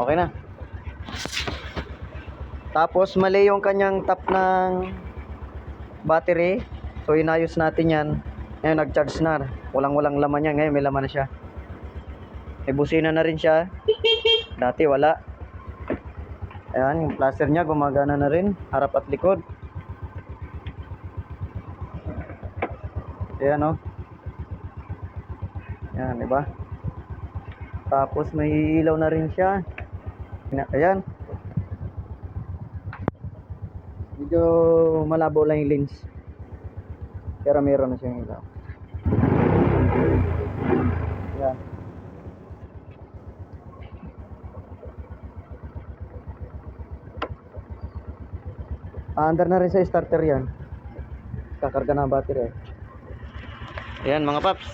Okay na. Tapos mali yung kanyang tap ng battery. So inayos natin yan. Ngayon nag-charge na. Walang-walang laman yan. Ngayon may laman na siya. May busina na rin siya. Dati wala. Ayan, yung plaster niya gumagana na rin. Harap at likod. Ayan o. Oh. Ayan, di ba? Tapos may ilaw na rin siya. Ayan. Medyo malabo lang yung lens. Pero meron na siyang ilaw. Ayan. Under na rin sa starter yan. Kakarga na ang battery. Ayan mga paps.